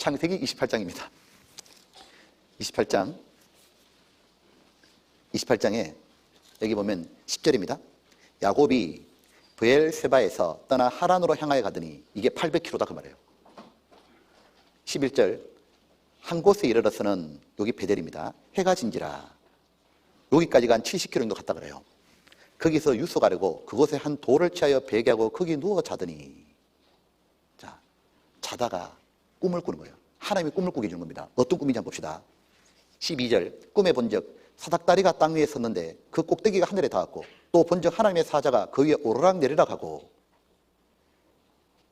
창세기 28장입니다. 28장 28장에 여기 보면 10절입니다. 야곱이 브엘세바에서 떠나 하란으로 향하여 가더니 이게 800km다 그 말이에요. 11절 한 곳에 이르러서는 여기 베델입니다. 해가 진지라 여기까지가 한 70km 정도 갔다 그래요. 거기서 유서 가려고 그곳에 한 돌을 취하여 베개하고 거기 누워 자더니 자 자다가 꿈을 꾸는 거예요. 하나님이 꿈을 꾸게 해주는 겁니다. 어떤 꿈인지 한번 봅시다. 12절 꿈에 본적 사닥다리가 땅 위에 섰는데 그 꼭대기가 하늘에 닿았고 또 본적 하나님의 사자가 그 위에 오르락 내리락 하고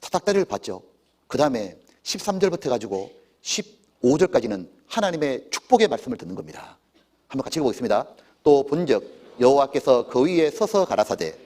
사닥다리를 봤죠. 그 다음에 13절부터 해가지고 15절까지는 하나님의 축복의 말씀을 듣는 겁니다. 한번 같이 읽어보겠습니다. 또 본적 여호와께서 그 위에 서서 가라사대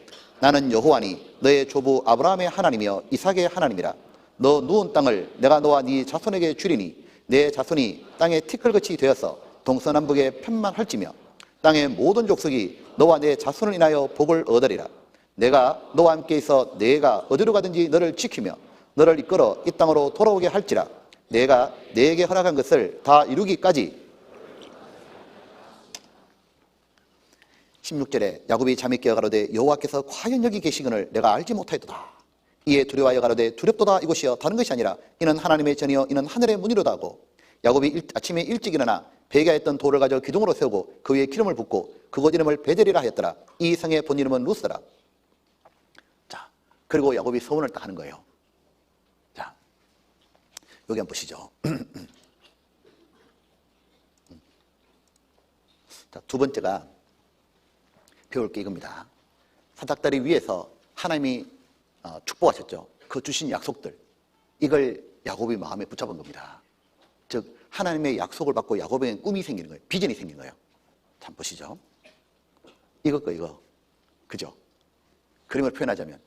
나는 여호와니 너의 조부 아브라함의 하나님이여 이삭의 하나님이라 너 누운 땅을 내가 너와 네 자손에게 주리니 내 자손이 땅에 티끌같이 되어서 동서남북에 편만할지며 땅의 모든 족속이 너와 내 자손을 인하여 복을 얻으리라. 내가 너와 함께 있어 내가 어디로 가든지 너를 지키며 너를 이끌어 이 땅으로 돌아오게 할지라. 내가 내게 허락한 것을 다 이루기까지. 16절에 야곱이 잠이 깨어 가로되 여호와께서 과연 여기 계시거늘 내가 알지 못하였도다. 이에 두려워하여 가로되 두렵도다 이곳이여 다른 것이 아니라 이는 하나님의 전이여 이는 하늘의 문이로다 하고 야곱이 일, 아침에 일찍 일어나 베개했던 돌을 가져 기둥으로 세우고 그 위에 기름을 붓고 그곳 이름을 베델이라 하였더라. 이 성의 본 이름은 루스라. 자, 그리고 야곱이 소원을 딱 하는 거예요. 자, 여기 한번 보시죠. 자, 두 번째가 배울 게 이겁니다. 사닥다리 위에서 하나님이 어, 축복하셨죠. 그 주신 약속들. 이걸 야곱이 마음에 붙잡은 겁니다. 즉 하나님의 약속을 받고 야곱에게 꿈이 생기는 거예요. 비전이 생긴 거예요. 한번 보시죠. 거 이거. 그죠? 그림을 표현하자면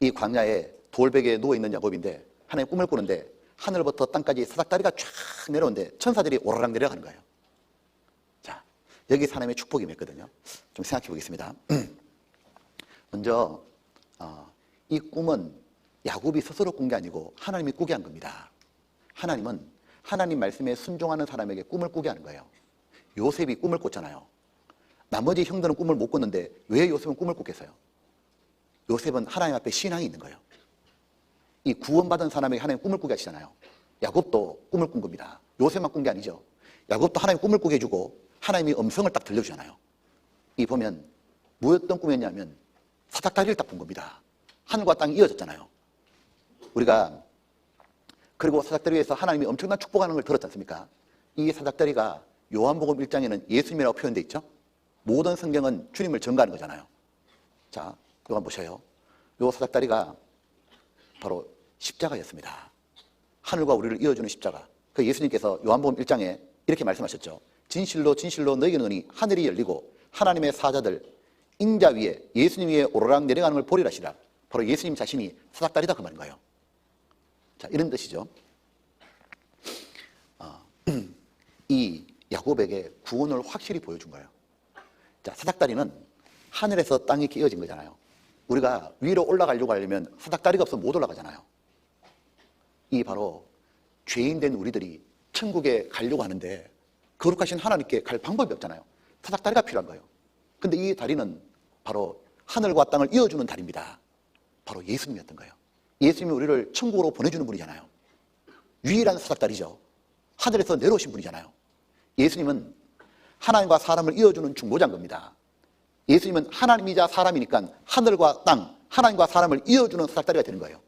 이 광야에 돌베개에 누워 있는 야곱인데 하나님 꿈을 꾸는데 하늘부터 땅까지 사닥다리가 쫙 내려오는데 천사들이 오르락 내려가는 거예요. 자, 여기 하나님의 축복이 맺거든요. 좀 생각해 보겠습니다. 먼저 어, 이 꿈은 야곱이 스스로 꾼 게 아니고 하나님이 꾸게 한 겁니다. 하나님은 하나님 말씀에 순종하는 사람에게 꿈을 꾸게 하는 거예요. 요셉이 꿈을 꿨잖아요. 나머지 형들은 꿈을 못 꿨는데 왜 요셉은 꿈을 꿨겠어요? 요셉은 하나님 앞에 신앙이 있는 거예요. 이 구원받은 사람에게 하나님 꿈을 꾸게 하시잖아요. 야곱도 꿈을 꾼 겁니다. 요셉만 꾼 게 아니죠. 야곱도 하나님 꿈을 꾸게 해주고 하나님이 음성을 딱 들려주잖아요. 이 보면 뭐였던 꿈이었냐면 사닥다리를 딱 본 겁니다. 하늘과 땅이 이어졌잖아요. 우리가 그리고 사닥다리에서 하나님이 엄청난 축복하는 걸 들었지 않습니까? 이 사닥다리가 요한복음 1장에는 예수님이라고 표현되어 있죠. 모든 성경은 주님을 전가하는 거잖아요. 자, 한번 보셔요. 요 사닥다리가 바로 십자가였습니다. 하늘과 우리를 이어주는 십자가. 그 예수님께서 요한복음 1장에 이렇게 말씀하셨죠. 진실로 진실로 너희에게 너니 하늘이 열리고 하나님의 사자들 인자 위에 예수님 위에 오르락 내려가는 걸 보리라시라. 바로 예수님 자신이 사닥다리다 그 말인 거예요. 자, 이런 뜻이죠. 어, 이 야곱에게 구원을 확실히 보여준 거예요. 자, 사닥다리는 하늘에서 이렇게 이어진 거잖아요. 우리가 위로 올라가려고 하려면 사닥다리가 없으면 못 올라가잖아요. 이 바로 죄인 된 우리들이 천국에 가려고 하는데 거룩하신 하나님께 갈 방법이 없잖아요. 사닥다리가 필요한 거예요. 근데 이 다리는 바로 하늘과 땅을 이어주는 다리입니다. 바로 예수님이었던 거예요. 예수님이 우리를 천국으로 보내주는 분이잖아요. 유일한 사닥다리죠. 하늘에서 내려오신 분이잖아요. 예수님은 하나님과 사람을 이어주는 중보자인 겁니다. 예수님은 하나님이자 사람이니까 하늘과 땅, 하나님과 사람을 이어주는 사닥다리가 되는 거예요.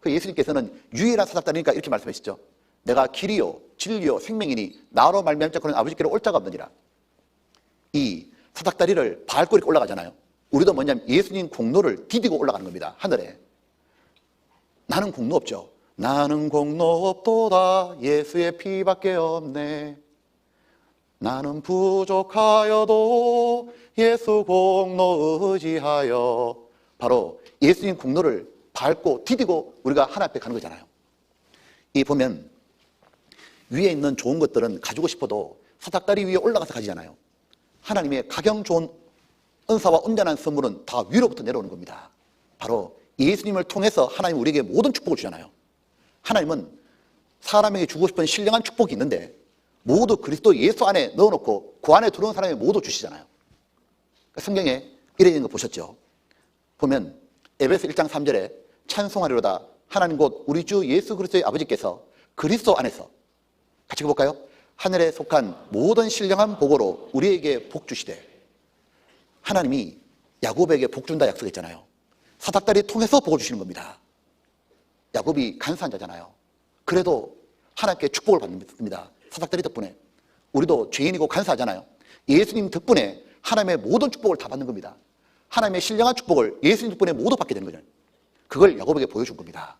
그 예수님께서는 유일한 사닥다리니까 이렇게 말씀하시죠. 내가 길이요, 진리요, 생명이니 나로 말미암자 그는 아버지께로 올 자가 없느니라. 이 사닥다리를 밟고 이렇게 올라가잖아요. 우리도 뭐냐면 예수님 공로를 디디고 올라가는 겁니다. 하늘에. 나는 공로 없죠. 나는 공로 없도다. 예수의 피밖에 없네. 나는 부족하여도 예수 공로 의지하여 바로 예수님 공로를 밟고 디디고 우리가 하나 앞에 가는 거잖아요. 이 보면 위에 있는 좋은 것들은 가지고 싶어도 사닥다리 위에 올라가서 가지잖아요. 하나님의 가경 좋은 은사와 온전한 선물은 다 위로부터 내려오는 겁니다. 바로 예수님을 통해서 하나님 우리에게 모든 축복을 주잖아요. 하나님은 사람에게 주고 싶은 신령한 축복이 있는데 모두 그리스도 예수 안에 넣어놓고 그 안에 들어온 사람에 모두 주시잖아요. 그러니까 성경에 이래 있는 거 보셨죠? 보면 에베소 1장 3절에 찬송하리로다 하나님 곧 우리 주 예수 그리스도의 아버지께서 그리스도 안에서 같이 볼까요? 하늘에 속한 모든 신령한 복으로 우리에게 복 주시되 하나님이 야곱에게 복 준다 약속했잖아요. 사닥다리 통해서 복을 주시는 겁니다. 야곱이 간사한 자잖아요. 그래도 하나님께 축복을 받습니다. 사닥다리 덕분에. 우리도 죄인이고 간사하잖아요. 예수님 덕분에 하나님의 모든 축복을 다 받는 겁니다. 하나님의 신령한 축복을 예수님 덕분에 모두 받게 되는 거죠. 그걸 야곱에게 보여준 겁니다.